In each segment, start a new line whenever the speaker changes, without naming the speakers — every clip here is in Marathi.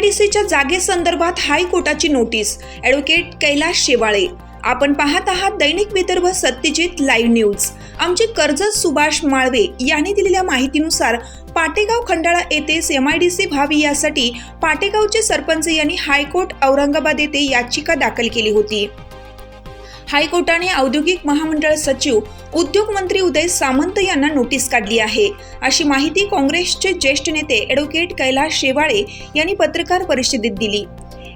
एमआयडीसीच्या डी सीच्या जागेसंदर्भात हायकोर्टाची नोटीस. ॲडव्होकेट कैलाश शेवाळे. आपण पाहत आहात दैनिक विदर्भ सत्यजित लाईव्ह न्यूज. आमचे कर्जत सुभाष माळवे यांनी दिलेल्या माहितीनुसार पाटेगाव खंडाळा येथेच एम आय डी सी व्हावी यासाठी पाटेगावचे सरपंच यांनी हायकोर्ट औरंगाबाद येथे याचिका दाखल केली होती. हायकोर्टाने औद्योगिक महामंडळ सचिव उद्योग मंत्री उदय सामंत यांना नोटीस काढली आहे. अशी माहिती काँग्रेसचे ज्येष्ठ नेते ॲडव्होकेट कैलास शेवाळे यांनी पत्रकार परिषदेत दिली.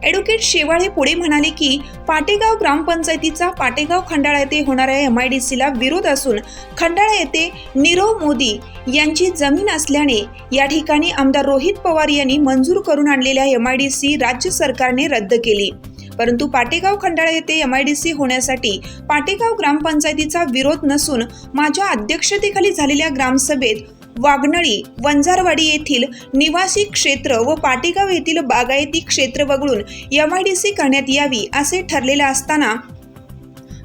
ॲडव्होकेट शेवाळे पुढे म्हणाले की पाटेगाव ग्रामपंचायतीचा पाटेगाव खंडाळा येथे होणाऱ्या एम आय डी सीला विरोध असून खंडाळा येथे नीरव मोदी यांची जमीन असल्याने या ठिकाणी आमदार रोहित पवार यांनी मंजूर करून आणलेल्या एम आय डी सी राज्य सरकारने रद्द केली. परंतु पाटेगाव खंडाळा येथे एम आय डी सी होण्यासाठी पाटेगाव ग्रामपंचायतीचा विरोध नसून माझ्या अध्यक्षतेखाली झालेल्या ग्रामसभेत वाघनळी वंजारवाडी येथील निवासी क्षेत्र व पाटेगाव येथील बागायती क्षेत्र वगळून एम आय डी सी करण्यात यावी असे ठरलेले असताना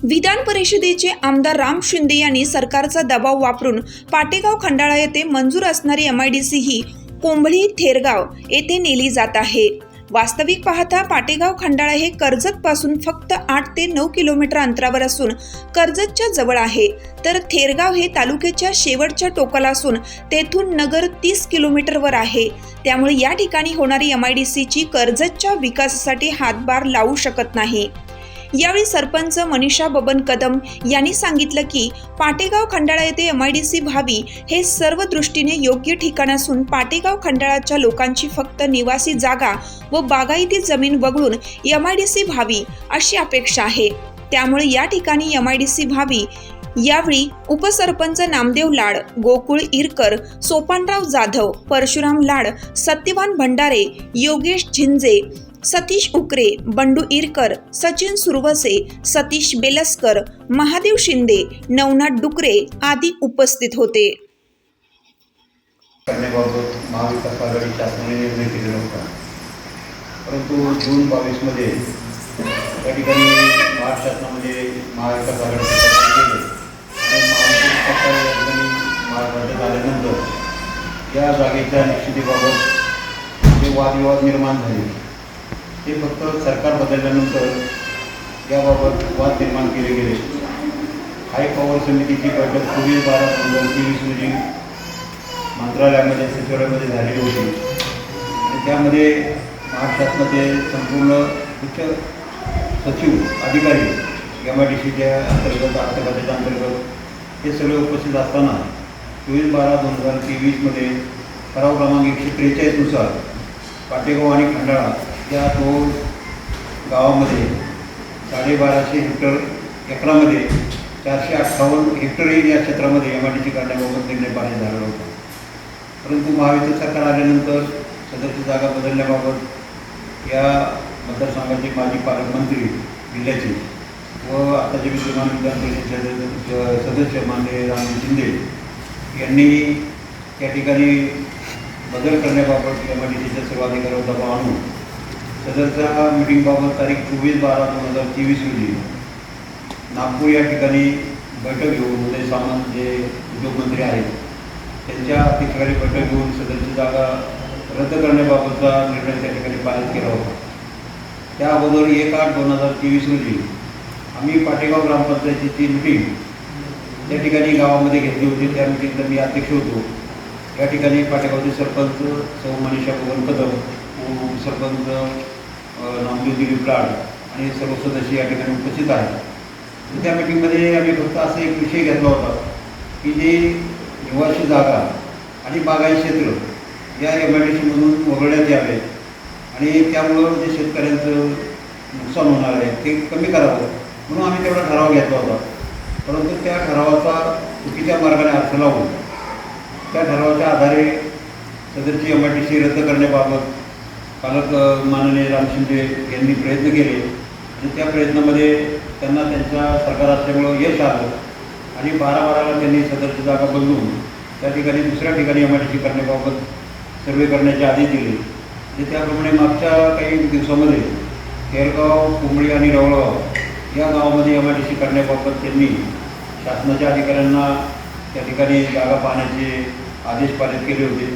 विधान परिषदेचे आमदार राम शिंदे यांनी सरकारचा दबाव वापरून पाटेगाव खंडाळा येथे मंजूर असणारी एम आय डी सी ही कोंबळी थेरगाव येथे नेली जात आहे. वास्तविक पाहता पाटेगाव खंडाळा हे कर्जत पासून फक्त आठ ते नऊ किलोमीटर अंतरावर असून कर्जतच्या जवळ आहे. तर थेरगाव हे तालुक्याच्या शेवटच्या टोकाला असून तेथून नगर तीस किलोमीटरवर आहे. त्यामुळे या ठिकाणी होणारी एम आय डी सीची कर्जतच्या विकासासाठी हातभार लावू शकत नाही. यावेळी सरपंच मनीषा बबन कदम यांनी सांगितलं की पाटेगाव खंडाळा येथे एम आय डी सी व्हावी हे सर्व दृष्टीने योग्य ठिकाण असून पाटेगाव खंडाळाच्या लोकांची फक्त निवासी जागा व बागायती जमीन वगळून एम आय डी सी व्हावी अशी अपेक्षा आहे. त्यामुळे या ठिकाणी एम आय डी सी व्हावी. यावेळी उपसरपंच नामदेव लाड गोकुळ इरकर सोपानराव जाधव परशुराम लाड सत्यवान भंडारे योगेश झिंजे सतीश उकरे बंडू इरकर सचिन सुरवसे सतीश बेलस्कर महादेव शिंदे नवनाथ डुकरे आदी उपस्थित होते.
करण्याबाबत महाविकास आघाडी शासनाने निर्णय केलेला होता परंतु जून बावीसमध्ये त्या ठिकाणी महाराष्ट्र शासनामध्ये महाविकास आघाडी सरकार महाराष्ट्रात आल्यानंतर या जागेच्या निश्चितीबाबत जे वादविवाद निर्माण झाले ते फक्त सरकार बदलल्यानंतर याबाबत वाद निर्माण केले गेले. हाय पॉवर समितीची बैठक चोवीस बारा दोन हजार तेवीस रोजी मंत्रालयामध्ये सचिवालयामध्ये झालेली होती. आणि त्यामध्ये महाराष्ट्रातमध्ये संपूर्ण उच्च सचिव अधिकारी एम आय डी सीच्या अंतर्गत अर्थखात्याच्या अंतर्गत हे सगळे उपस्थित असताना चोवीस बारा दोन हजार तेवीसमध्ये ठराव क्रमांक एकशे त्रेचाळीसनुसार पाटेगाव आणि खंडाळा या दोन गावामध्ये साडेबाराशे हेक्टर एकरामध्ये चारशे अठ्ठावन्न हेक्टर या क्षेत्रामध्ये एम आय डी सी करण्याबाबत निर्णय पाणी झाला होता. परंतु महाविकास सरकार आल्यानंतर सदरची जागा बदलण्याबाबत या मतदारसंघाचे माजी पालकमंत्री जिल्ह्याचे व आताचे विद्यमान विधान सदस्य माननीय रामजी शिंदे यांनी त्या ठिकाणी बदल करण्याबाबत एम आय डी सीच्या सर्व अधिकाऱ्यावर दबाव आणून सदरच्या मिटिंगबाबत तारीख चोवीस बारा दोन हजार तेवीस रोजी नागपूर या ठिकाणी बैठक घेऊन उदय सामंत जे उद्योगमंत्री आहेत त्यांच्या ठिकाणी बैठक घेऊन सदरची जागा रद्द करण्याबाबतचा निर्णय त्या ठिकाणी पारित केला होता. त्या अगोदर एक आठ दोन हजार तेवीस रोजी आम्ही पाटेगाव ग्रामपंचायतीची मिटिंग त्या ठिकाणी गावामध्ये घेतली होती. त्या मिटिंगला मी अध्यक्ष होतो. या ठिकाणी पाटेगावचे सरपंच सौ मनीषा पवन कदम उपसरपंच नॉमिनी दिलीप लाड आणि सर्व सदस्य या ठिकाणी उपस्थित आहेत. त्या मिटिंगमध्ये आम्ही फक्त असा एक विषय घेतला होता की जे निवासी जागा आणि बागायत क्षेत्र या एम आय डी सीमधून वगळण्यात यावे आणि त्यामुळं जे शेतकऱ्यांचं नुकसान होणार आहे ते कमी करावं म्हणून आम्ही तेवढा ठराव घेतला होता. परंतु त्या ठरावाचा चुकीच्या मार्गाने अर्थ लावून त्या ठरावाच्या आधारे सदरची एम आय टी सी रद्द करण्याबाबत पालक माननीय राम शिंदे यांनी प्रयत्न केले आणि त्या प्रयत्नामध्ये त्यांना त्यांच्या सरकार असल्यामुळं यश आलं आणि बारा बाराला त्यांनी सदरची जागा बदलून त्या ठिकाणी दुसऱ्या ठिकाणी एम आय टी सी करण्याबाबत सर्वे करण्याचे आदेश दिले. आणि त्याप्रमाणे मागच्या काही दिवसामध्ये केरगाव कुंबळी आणि रवळगाव या गावामध्ये एम आय टी सी करण्याबाबत त्यांनी शासनाच्या अधिकाऱ्यांना त्या ठिकाणी जागा पाहण्याचे आदेश पारित केले होते.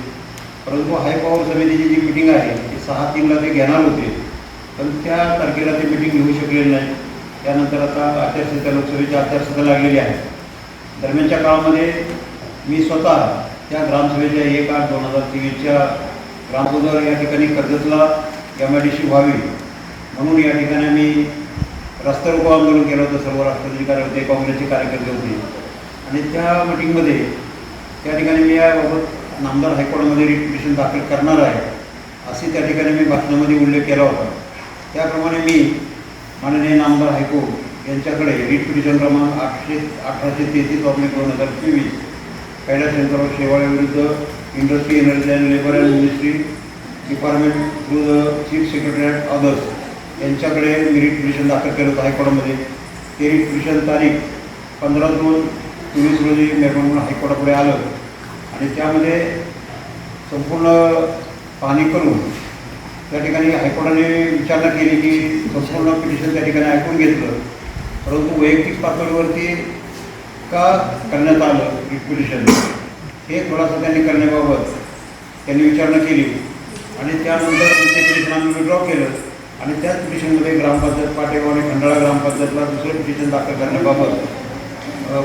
परंतु हाय पॉवर समितीची जी मिटिंग आहे ती सहा तीनला ते घेणार होते. पण त्या तारखेला ते मिटिंग घेऊ शकलेली नाही. त्यानंतर आता आचारसंहिता लोकसभेची आचारसंहिता लागलेली आहे दरम्यानच्या काळामध्ये मी स्वतः त्या ग्रामसभेच्या एक आठ दोन हजार तेवीसच्या ग्रामसभेवर या ठिकाणी कर्जतला एम आय डी सी व्हावी. म्हणून या ठिकाणी मी रस्ता रोको आंदोलन केलं होतं सर्व राष्ट्रवादी होते काँग्रेसचे कार्यकर्ते होते. आणि त्या मिटिंगमध्ये त्या ठिकाणी मी याबाबत नामदार हायकोर्टामध्ये रिट दाखल करणार आहे असे त्या ठिकाणी मी भाषणामध्ये उल्लेख केला होता. त्याप्रमाणे मी माननीय नामदार हायकोर्ट यांच्याकडे रिट पिटिशन क्रमांक आठशे अठराशे तेहतीस ऑब्लिक दोन हजार चोवीस Kailas Shankarrao शेवाळेविरुद्ध industry energy and labour and ministry department through the chief secretary others यांच्याकडे मी रिट पिटिशन दाखल केलं होतं हायकोर्टामध्ये. ते रिट पिटिशन तारीख पंधरा दोन चोवीस रोजी निर्माण हायकोर्टापुढे आलं. आणि त्यामध्ये संपूर्ण पाहणी करून त्या ठिकाणी हायकोर्टाने विचारणा केली की संपूर्ण पिटिशन त्या ठिकाणी ऐकून घेतलं. परंतु वैयक्तिक पातळीवरती का करण्यात आलं पिटिशन? हे थोडासा त्यांनी करण्याबाबत त्यांनी विचारणा केली. आणि त्यानंतर ते पिटिशन आम्ही विड्रॉ केलं. आणि त्याच पिटिशनमध्ये ग्रामपंचायत पाटेगाव आणि खंडाळा ग्रामपंचायतला दुसरं पिटिशन दाखल करण्याबाबत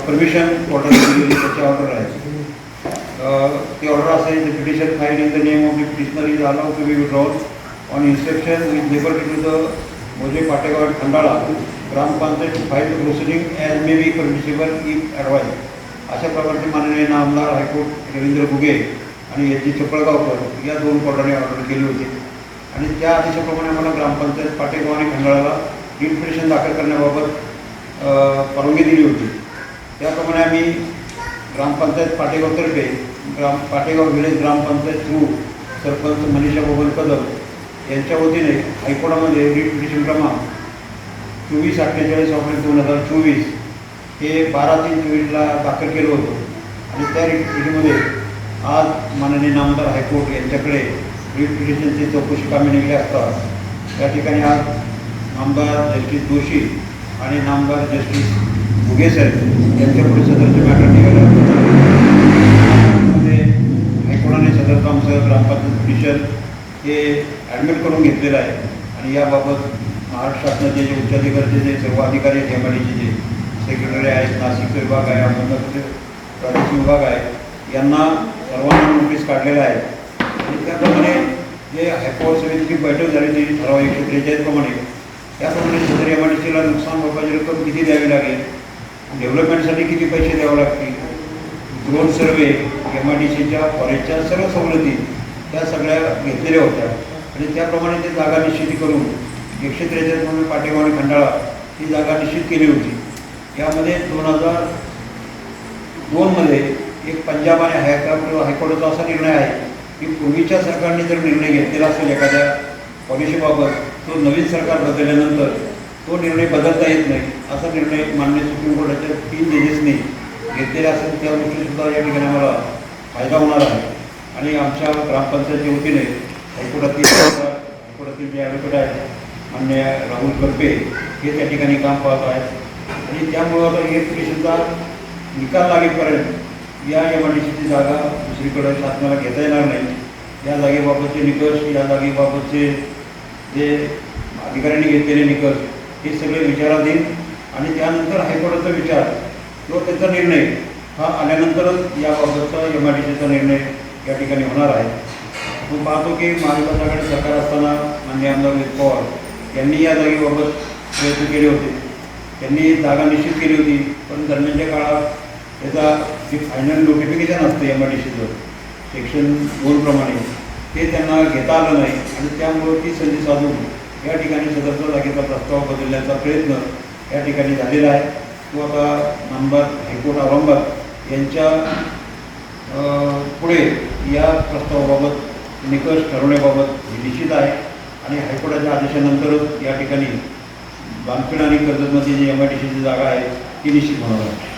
परमिशन ऑर्डर दिलेली त्याची ऑर्डर आहे. The order says the petition filed in the name of the petitioner is allowed to be withdrawn on instruction with liberty to the Moje Pategaon Khandala, Gram Panchayat to file the proceeding as may be permissible if advised. अशा प्रकारचे माननीय नामदार हायकोर्ट रवींद्र घुगे आणि एच जी चपळगावकर या दोन कोर्टाने ऑर्डर केली होती आणि त्या आदेशाप्रमाणे आम्हाला ग्रामपंचायत पाटेगाव आणि खंडाळाला रिट पिटिशन दाखल करण्याबाबत परवानगी दिली होती त्याप्रमाणे आम्ही ग्रामपंचायत पाटेगावतर्फे ग्राम पाटेगाव विलेज ग्रामपंचायत थ्रू सरपंच मनीषा बबन कदम यांच्या वतीने हायकोर्टामध्ये रिट पिटिशन क्रमांक चोवीस अठ्ठेचाळीस ऑगस्ट दोन हजार चोवीस हे बारा तीन चोवीसला दाखल केलं होतं. आणि त्या रिट पिटिशनमध्ये आज माननीय नामदार हायकोर्ट यांच्याकडे रिट पिटिशनची चौकशी कामे निघली असतात. त्या ठिकाणी आज नामदार जस्टिस जोशी आणि नामदार जस्टिस भुगे साहेब यांच्यापुढे सदरचे मॅटर निघालं. मध्ये हायकोर्टाने सदर कामसह ग्रामपंचायत पिटिशन हे ॲडमिट करून घेतलेलं आहे. आणि याबाबत महाराष्ट्र शासनाचे जे उच्चाधिकारीचे जे सर्व अधिकारी आहेत एमआयडीचे जे सेक्रेटरी आहेत नाशिक विभाग आहे अहमदनगरचे प्रादेशिक विभाग आहे यांना सर्वांना नोटीस काढलेलं आहे. आणि त्याप्रमाणे जे हायकोर्ट समितीची बैठक झाली ती ठराव एकशे त्रेचाळीसप्रमाणे त्याप्रमाणे सदर एमआयडीसीला नुकसान भरपाईची रक्कम किती द्यावी लागेल डेव्हलपमेंटसाठी किती पैसे द्यावे लागतील? Drone survey M I D सीच्या फॉरेस्टच्या सर्व सवलती त्या सगळ्या घेतलेल्या होत्या. आणि त्याप्रमाणे ते जागा निश्चिती करून एकशे त्रेचाळीस म्हणून पाटेगाव आणि खंडाळा ही जागा निश्चित केली होती. यामध्ये दोन हजार दोनमध्ये एक पंजाब आणि हायकोर्ट हायकोर्टाचा असा निर्णय आहे की पूर्वीच्या सरकारने जर निर्णय घेतलेला असेल एखाद्या पॉलिसीबाबत तो नवीन सरकार बदलल्यानंतर तो निर्णय बदलता येत नाही. असा निर्णय माननीय सुप्रीम कोर्टाच्या तीन जजेसनी घेतलेला असेल त्या गोष्टीसुद्धा या ठिकाणी आम्हाला फायदा होणार आहे. आणि आमच्या ग्रामपंचायतच्या वतीने हायकोर्टातील हायकोर्टातील जे ॲडव्होकेट आहेत मान्य राहुल करपे हे त्या ठिकाणी काम पाहत आहेत. आणि त्यामुळं आता हे पिटिशनचा निकाल लागेपर्यंत या एम आय डी सीची जागा दुसरीकडे शासनाला घेता येणार नाही. या जागेबाबतचे निकष या जागेबाबतचे जे अधिकाऱ्यांनी घेतलेले निकष हे सगळे विचारात येईल आणि त्यानंतर हायकोर्टाचा विचार किंवा त्याचा निर्णय हा आल्यानंतरच याबाबतचा एम आय डी सीचा निर्णय या ठिकाणी होणार आहे. आपण पाहतो की महाविकास आघाडी सरकार असताना मान्य आमदार अजित पवार यांनी या जागेबाबत प्रयत्न केले होते. त्यांनी जागा निश्चित केली होती पण दरम्यानच्या काळात त्याचा जे फायनल नोटिफिकेशन असतं एम आय डी सीचं सेक्शन दोनप्रमाणे ते त्यांना घेता आलं नाही आणि त्यामुळं ती संधी साधून या ठिकाणी सदस्य जागेचा प्रस्ताव बदलण्याचा प्रयत्न या ठिकाणी झालेला आहे. तो आता नंबर हायकोर्ट औरंगाबाद यांच्या पुढे या प्रस्तावाबाबत निकष ठरवण्याबाबत हे निश्चित आहे. आणि हायकोर्टाच्या आदेशानंतरच या ठिकाणी बांधपेड आणि कर्जतमध्ये जी एम आय डी सीची जागा आहे ती निश्चित होणार आहे.